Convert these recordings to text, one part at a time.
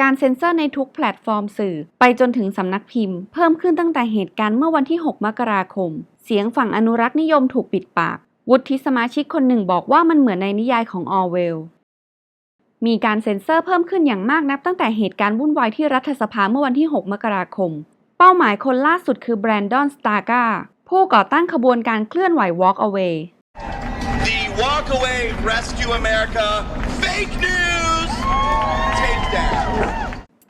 การเซ็นเซอร์ในทุกแพลตฟอร์มสื่อ ไปจนถึงสำนักพิมพ์ เพิ่มขึ้นตั้งแต่เหตุการณ์เมื่อวันที่ 6 มกราคม เสียงฝั่งอนุรักษ์นิยมถูกปิดปาก วุฒิสมาชิกคนหนึ่งบอกว่ามันเหมือนในนิยายของออร์เวลมีการเซ็นเซอร์เพิ่มขึ้นอย่างมากนับตั้งแต่เหตุการณ์วุ่นวายที่รัฐสภาเมื่อวันที่ 6 มกราคม เป้าหมายคนล่าสุดคือแบรนดอน สตาร์กาผู้ก่อตั้งขบวนการเคลื่อนไหว Walk Away The Walk Away Rescue America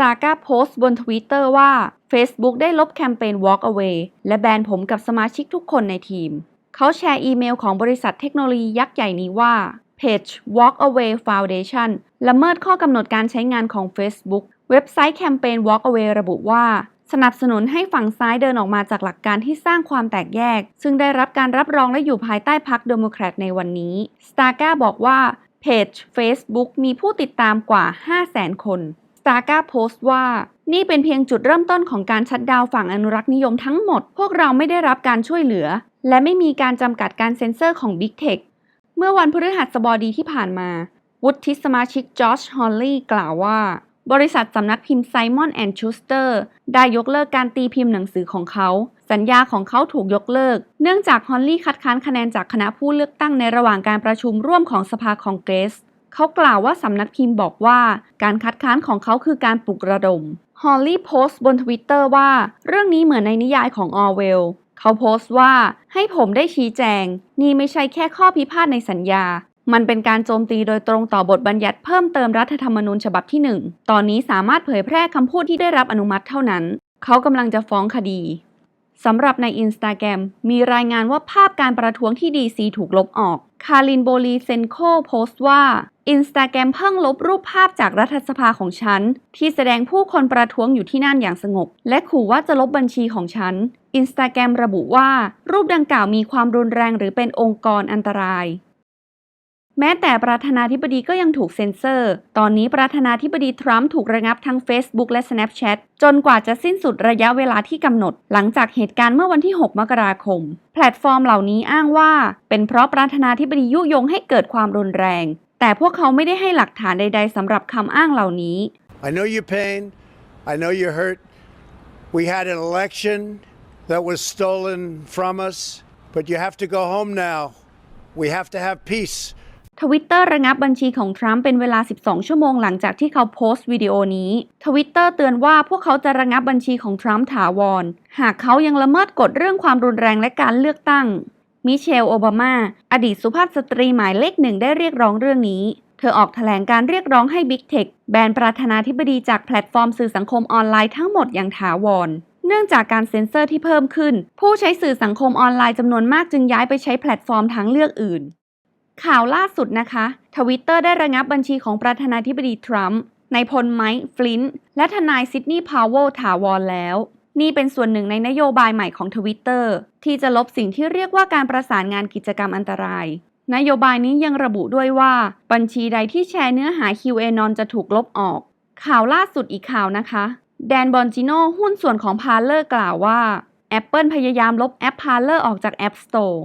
ตาร์กาโพสต์บนทวิตเตอร์ว่า Facebook ได้ลบแคมเปญ Walk Away และแบนผมกับสมาชิกทุกคนในทีม เขาแชร์อีเมลของบริษัทเทคโนโลยียักษ์ใหญ่นี้ว่าเพจ Walk Away Foundation ละเมิดข้อกำหนดการใช้งานของ Facebook เว็บไซต์แคมเปญ Walk Away ระบุว่า สนับสนุนให้ฝั่งซ้ายเดินออกมาจากหลักการที่สร้างความแตกแยก ซึ่งได้รับการรับรองและอยู่ภายใต้พรรคเดโมแครตในวันนี้สตาร์กาบอกว่าเพจ Facebook มีผู้ติดตามกว่า 500,000 คน สตาร์กาโพสต์ว่า นี่เป็นเพียงจุดเริ่มต้นของการชัดดาวฝั่งอนุรักษ์นิยมทั้งหมด พวกเราไม่ได้รับการช่วยเหลือ และไม่มีการจำกัดการเซ็นเซอร์ของ Big Tech เมื่อวันพฤหัสบดีที่ผ่านมา วุฒิสมาชิกจอชฮอลลีย์กล่าวว่า บริษัทสำนักพิมพ์ไซมอนแอนด์ชูสเตอร์ได้ยกเลิกการตีพิมพ์หนังสือของเขา สัญญาของเขาถูกยกเลิก เนื่องจากฮอลลีย์คัดค้านคะแนนจากคณะผู้เลือกตั้งในระหว่างการประชุมร่วมของสภาคองเกรส เขากล่าวว่าสำนักพิมพ์บอกว่า การคัดค้านของเขาคือการปลุกระดม ฮอลลี่โพสต์บนทวิตเตอร์ว่าเรื่องนี้เหมือนในนิยายของออเวลเขาโพสต์ว่าให้ผมได้ชี้แจง นี่ไม่ใช่แค่ข้อพิพาทในสัญญา มันเป็นการโจมตีโดยตรงต่อบทบัญญัติเพิ่มเติมรัฐธรรมนูญฉบับที่ 1 ตอนนี้สามารถเผยแพร่คำพูดที่ได้รับอนุมัติเท่านั้น เขากำลังจะฟ้องคดี สำหรับในอินสตาแกรมมีรายงานว่าภาพการประท้วงที่ดีซีถูกลบออก คารินโบลีเซนโคโพสต์ว่าอินสตาแกรมเพิ่งลบรูปภาพจากรัฐสภาของฉัน ที่แสดงผู้คนประท้วงอยู่ที่นั่นอย่างสงบ และขู่ว่าจะลบบัญชีของฉันอินสตาแกรมระบุว่า รูปดังกล่าวมีความรุนแรงหรือเป็นองค์กรอันตราย แม้แต่ประธานาธิบดีก็ยังถูกเซ็นเซอร์ ตอนนี้ประธานาธิบดีทรัมป์ถูกระงับทั้ง Facebook และ Snapchat จนกว่าจะสิ้นสุดระยะเวลาที่กำหนด หลังจากเหตุการณ์เมื่อวันที่ 6 มกราคม แพลตฟอร์มเหล่านี้อ้างว่า เป็นเพราะประธานาธิบดียุยงให้เกิดความรุนแรง แต่พวกเขาไม่ได้ให้หลักฐานใด ๆสำหรับคำอ้างเหล่านี้ I know your pain. I know you're hurt. We had an election that was stolen from us, but you have to go home now. We have to have peace. ทวิตเตอร์ระงับบัญชีของทรัมป์เป็นเวลา 12 ชั่วโมงหลังจากที่เขาโพสต์วิดีโอนี้ทวิตเตอร์เตือนว่าพวกเขาจะระงับบัญชีของทรัมป์ถาวร หากเขายังละเมิดกฎเรื่องความรุนแรงและการเลือกตั้ง มิเชลโอบามา อดีตสุภาพสตรีหมายเลขหนึ่งได้เรียกร้องเรื่องนี้ เธอออกแถลงการเรียกร้องให้ Big Tech แบนประธานาธิบดีจากแพลตฟอร์มสื่อสังคมออนไลน์ทั้งหมดอย่างถาวรเนื่องจากการเซ็นเซอร์ที่เพิ่มขึ้น ผู้ใช้สื่อสังคมออนไลน์จำนวนมากจึงย้ายไปใช้แพลตฟอร์มทางเลือกอื่น ข่าวล่าสุดนะคะทวิตเตอร์ได้ระงับบัญชีของประธานาธิบดีทรัมป์นายพลไมค์ฟลินต์และทนายซิดนีย์พาวเวลถาวรแล้ว นี่เป็นส่วนหนึ่งในนโยบายใหม่ของทวิตเตอร์ที่จะลบสิ่งที่เรียกว่าการประสานงานกิจกรรมอันตราย นโยบายนี้ยังระบุด้วยว่า บัญชีใดที่แชร์เนื้อหา QAnon จะถูกลบออก ข่าวล่าสุดอีกข่าวนะคะ แดนบอนจิโนหุ้นส่วนของพาร์เลอร์กล่าวว่า Apple พยายามลบแอป Parler ออกจาก App Store